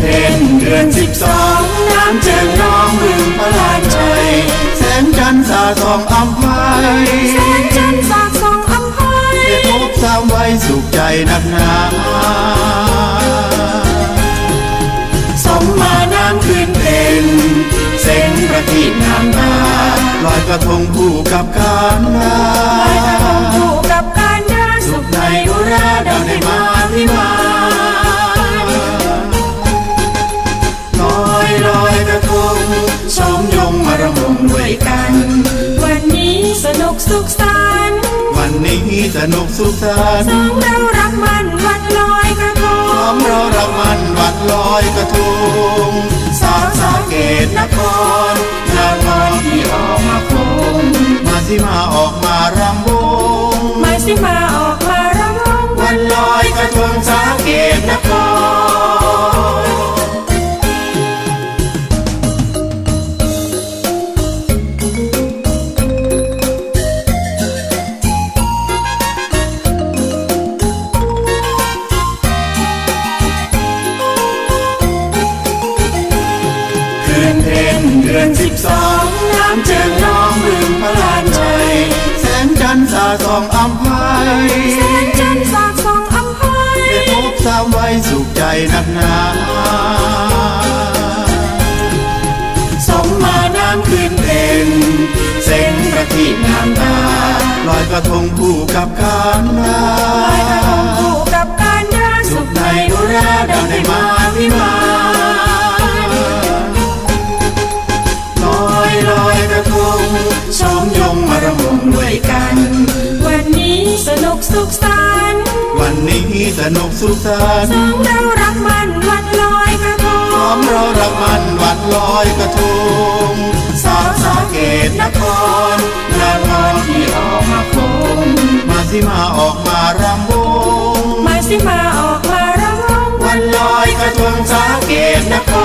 เพนเดือนสิบสองน้ำเจิงน้องบึงพะลานชัยแสงจันทร์สาสองอำไพแสงจันทร์สาสองอำไพได้พบสามไว้สุขใจนักหนาสมมาน้ำคืนเพ็ญเส้นประทีปน้ำตาลอยกระทงคู่กับการนา รำวงด้วยกัน วันนี้สนุกสุขสันต์วันนี้สนุกสุขสันสต์องเรารักมันวันลอยกระทพร้องมเรารับมันวัดลอยกระทงสาวสาเกตนครนางอนที่ออกมาคงมาสิมาออกมารำวงมาสิมาออกมารำวงวันลอยกระทงสาเกตนคร เพ็ญเดือนสิบสองน้ำเจิงน้องบึงพระลานชัยแสงจันทร์สาส่องอำไพแสงจันทร์สาดส่องอำไพได้พบสามไว้สุขใจนักหนาสมมาน้ำคืนเพ็ญเส้นประทีปน้ำตาลอยกระทงคู่กับการนา ชมยงมารำวงด้วยกัน วันนี้สนุกสุขสันต์วันนี้สนุกสุขสันสต์องเรารักมันวันลอยกระทพร้องมเรารักมันวัดลอยกระทงสาวสาเกตนครนางอนที่ออกมาคงมาสิมาออกมารำวงมาสิมาออกมารำวงวันลอยกระทงสาเกตนคร